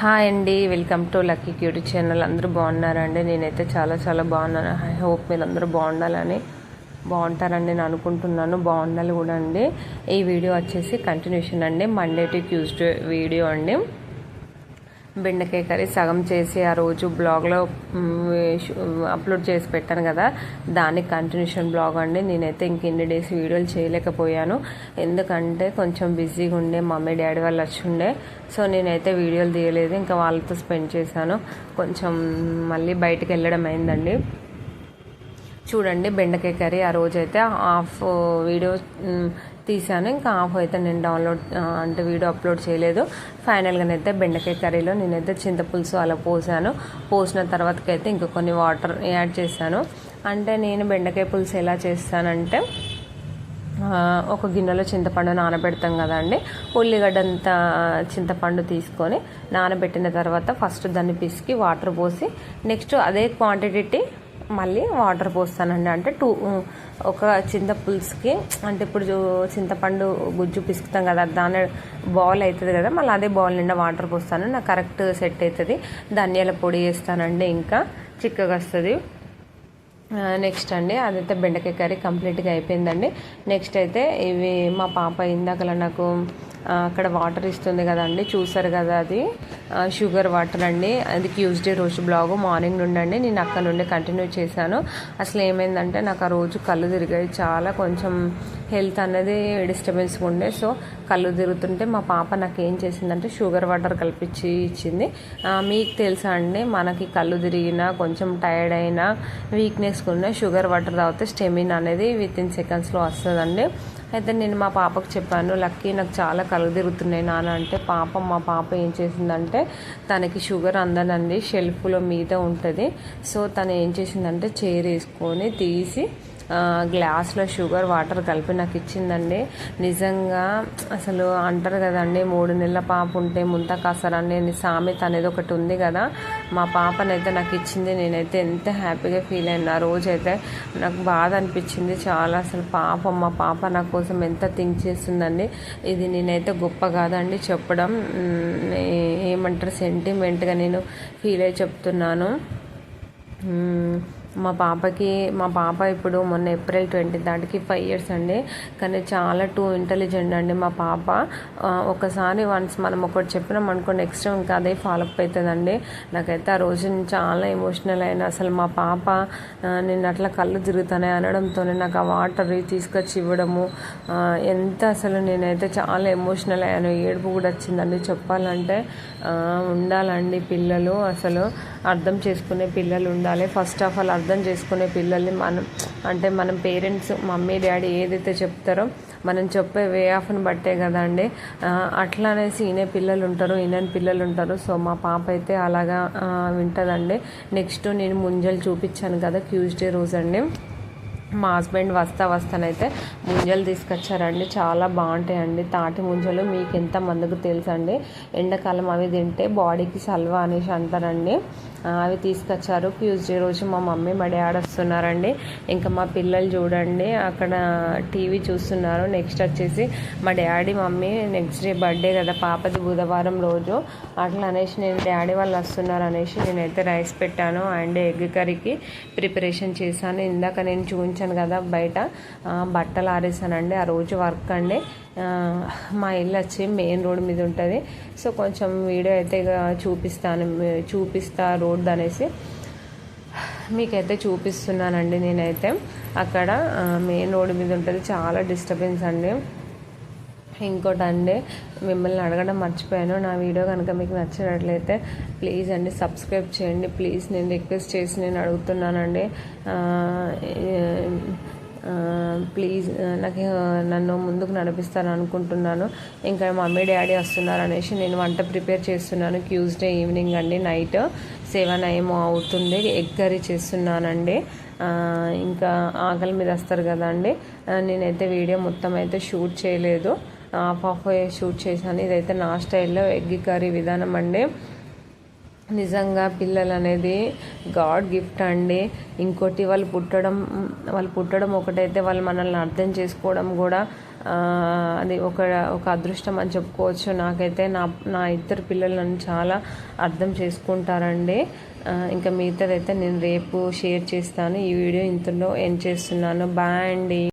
Hi అండి welcome to lucky cutie channel. అందరూ బాగున్నారండి? నేనైతే చాలా చాలా బాగున్నాను. ఐ హోప్ మీరు అందరూ బాగుండాలని బాగుంటారని నేను అనుకుంటున్నాను. బాగుండాలి కూడా అండి. ఈ వీడియో వచ్చేసి కంటిన్యూషన్ అండి. మండే టు ట్యూస్డే వీడియో అండి. బెండకాయ కర్రీ సగం చేసి ఆ రోజు బ్లాగ్లో అప్లోడ్ చేసి పెట్టాను కదా. దానికి కంటిన్యూషన్ బ్లాగ్ అండి. నేనైతే ఇంక ఇన్ని డేస్ వీడియోలు చేయలేకపోయాను. ఎందుకంటే కొంచెం బిజీగా ఉండే మమ్మీ డాడీ వాళ్ళు వచ్చి ఉండే. సో నేనైతే వీడియోలు తీయలేదు. ఇంకా వాళ్ళతో స్పెండ్ చేశాను. కొంచెం మళ్ళీ బయటకు వెళ్ళడం అయిందండి. చూడండి బెండకాయ కర్రీ ఆ రోజైతే హాఫ్ వీడియో తీసాను ఇంకా హాఫ్ అయితే నేను డౌన్లోడ్ అంటే వీడియో అప్లోడ్ చేయలేదు. ఫైనల్గానైతే బెండకాయ కర్రీలో నేనైతే చింతపులుసు అలా పోసాను. పోసిన తర్వాతకైతే ఇంకా కొన్ని వాటర్ యాడ్ చేశాను. అంటే నేను బెండకాయ పులుసు ఎలా చేస్తానంటే ఒక గిన్నెలో చింతపండు నానబెడతాం కదండి ఉల్లిగడ్డంత చింతపండు తీసుకొని నానబెట్టిన తర్వాత ఫస్ట్ దాన్ని పిసికి వాటర్ పోసి నెక్స్ట్ అదే క్వాంటిటీ మళ్ళీ వాటర్ పోస్తానండి. అంటే టూ ఒక చింత పులుసుకి అంటే ఇప్పుడు చింతపండు గుజ్జు పిసుకుతాం కదా దాని బౌల్ అవుతుంది కదా మళ్ళీ అదే బౌల్ నిండా వాటర్ పోస్తాను. నాకు కరెక్ట్ సెట్ అవుతుంది ధనియాల పొడి వేస్తానండి ఇంకా చిక్కగా వస్తుంది. నెక్స్ట్ అండి అదైతే బెండకాయ కర్రీ కంప్లీట్గా అయిపోయిందండి. నెక్స్ట్ అయితే ఇవి మా పాప ఇందాకలా నాకు అక్కడ వాటర్ ఇస్తుంది కదండి చూసారు కదా అది. షుగర్ వాటర్ అండి. అది ట్యూస్డే రోజు బ్లాగు మార్నింగ్ నుండి అండి. నేను అక్కడ నుండి కంటిన్యూ చేశాను. అసలు ఏమైందంటే నాకు ఆ రోజు కళ్ళు తిరిగాయి. చాలా కొంచెం హెల్త్ అనేది డిస్టర్బెన్స్ ఉండే. సో కళ్ళు తిరుగుతుంటే మా పాప నాకు ఏం చేసిందంటే షుగర్ వాటర్ కల్పించి ఇచ్చింది. మీకు తెలుసా అండి మనకి కళ్ళు తిరిగినా కొంచెం టైర్డ్ అయినా వీక్నెస్ ఉన్న షుగర్ వాటర్ తాగితే స్టెమిన్ అనేది విత్ ఇన్ సెకండ్స్లో వస్తుందండి. అయితే నేను మా పాపకు చెప్పాను లక్కీ నాకు చాలా కళ్ళు తిరుగుతున్నాయి నాన్న. అంటే పాప మా పాప ఏం చేసిందంటే తనకి షుగర్ అందనండి షెల్ఫ్లో మీద ఉంటుంది. సో తను ఏం చేసిందంటే చైర్ వేసుకొని తీసి గ్లాస్లో షుగర్ వాటర్ కలిపి నాకు ఇచ్చిందండి. నిజంగా అసలు అంటారు కదండి మూడు నెలల పాప ఉంటే ముంత అని సామెత అనేది ఒకటి ఉంది కదా. మా పాపనైతే నాకు ఇచ్చింది నేనైతే ఎంత హ్యాపీగా ఫీల్ అయినా రోజైతే నాకు బాధ అనిపించింది చాలా. అసలు పాప మా పాప నా కోసం ఎంత థింక్ చేస్తుందండి. ఇది నేనైతే గొప్ప కాదండి చెప్పడం. ఏమంటారు సెంటిమెంట్గా నేను ఫీల్ అయ్యి చెప్తున్నాను. మా పాపకి మా పాప ఇప్పుడు మొన్న ఏప్రిల్ ట్వంటీ దాటికి ఫైవ్ ఇయర్స్ అండి. కానీ చాలా టూ ఇంటెలిజెంట్ అండి మా పాప. ఒకసారి వన్స్ మనం ఒకటి చెప్పినాం అనుకో నెక్స్ట్ ఇంకా అదే ఫాలోఅప్ అవుతుందండి నాకైతే ఆ రోజు చాలా ఎమోషనల్ అయిన అసలు మా పాప నేను అట్లా కళ్ళు తిరుగుతానే అనడంతో నాకు ఆ వాటర్ తీసుకొచ్చి ఇవ్వడము ఎంత అసలు నేనైతే చాలా ఎమోషనల్ అయ్యాను. ఏడుపు కూడా వచ్చిందండి. చెప్పాలంటే ఉండాలండి పిల్లలు అసలు. అర్థం చేసుకునే పిల్లలు ఉండాలి. ఫస్ట్ ఆఫ్ ఆల్ అర్థం చేసుకునే పిల్లల్ని మనం అంటే మనం పేరెంట్స్ మమ్మీ డాడీ ఏదైతే చెప్తారో మనం చెప్పే వే ఆఫ్ని బట్టే కదండి. అనేసి ఈయన పిల్లలు ఉంటారు ఈయనని పిల్లలు ఉంటారు. సో మా పాప అయితే అలాగా వింటుందండి. నెక్స్ట్ నేను ముంజలు చూపించాను కదా ట్యూస్డే రోజు అండి మా హస్బెండ్ వస్తా వస్తానైతే ముంజలు తీసుకొచ్చారండి. చాలా బాగుంటాయండి. తాటి ముంజలు మీకు ఎంత మందుకు తెలుసండి? ఎండాకాలం అవి తింటే బాడీకి సల్వా అనేసి అంటారండి. అవి తీసుకొచ్చారు. ట్యూస్డే రోజు మా మమ్మీ మా ఆడ వస్తున్నారండి ఇంకా మా పిల్లలు చూడండి అక్కడ టీవీ చూస్తున్నారు. నెక్స్ట్ వచ్చేసి మా daddy mummy next day birthday కదా పాపది బుధవారం రోజు. అట్లా అనేసి నేను డాడీ వాళ్ళు వస్తున్నారు అనేసి నేనైతే రైస్ పెట్టాను అండ్ ఎగ్ కర్రీకి ప్రిపరేషన్ చేశాను. ఇందాక నేను చూపించాను కదా బయట బట్టలు ఆరేసానండి. ఆ రోజు వర్క్ అండి. మా ఇల్లు వచ్చి మెయిన్ రోడ్ మీద ఉంటుంది. సో కొంచెం వీడియో అయితే చూపిస్తాను చూపిస్తా రోడ్ అనేసి. మీకైతే చూపిస్తున్నానండి నేనైతే. అక్కడ మెయిన్ రోడ్ మీద ఉంటుంది. చాలా డిస్టర్బెన్స్ అండి. ఇంకోటి అండి మిమ్మల్ని అడగడం మర్చిపోయాను. నా వీడియో కనుక మీకు నచ్చినట్లయితే ప్లీజ్ అండి సబ్స్క్రైబ్ చేయండి. ప్లీజ్ నేను రిక్వెస్ట్ చేసి నేను అడుగుతున్నానండి. ప్లీజ్ నాకు నన్ను ముందుకు నడిపిస్తాను అనుకుంటున్నాను ఇంకా మమ్మీ డాడీ వస్తున్నారు అనేసి నేను వంట ప్రిపేర్ చేస్తున్నాను. ట్యూస్డే ఈవినింగ్ అండి నైట్ సెవెన్ ఏమో అవుతుంది. ఎగ్ కర్రీ చేస్తున్నానండి. ఇంకా ఆకలి మీద వస్తారు కదండి నేనైతే వీడియో మొత్తం అయితే షూట్ చేయలేదు. హాఫ్ ఆఫ్ షూట్ చేశాను. ఇదైతే నా స్టైల్లో ఎగ్ కర్రీ విధానం అండి. నిజంగా పిల్లలు అనేది గాడ్ గిఫ్ట్ అండి. ఇంకోటి వాళ్ళు పుట్టడం వాళ్ళు పుట్టడం ఒకటైతే వాళ్ళు మనల్ని అర్థం చేసుకోవడం కూడా అది ఒక ఒక అదృష్టం అని చెప్పుకోవచ్చు. నాకైతే నా నా ఇద్దరు పిల్లలు నన్ను చాలా అర్థం చేసుకుంటారండి. ఇంకా మిగతాదైతే నేను రేపు షేర్ చేస్తాను. ఈ వీడియో ఇంతలో ఎండ్ చేస్తున్నాను. బాయ్ అండి.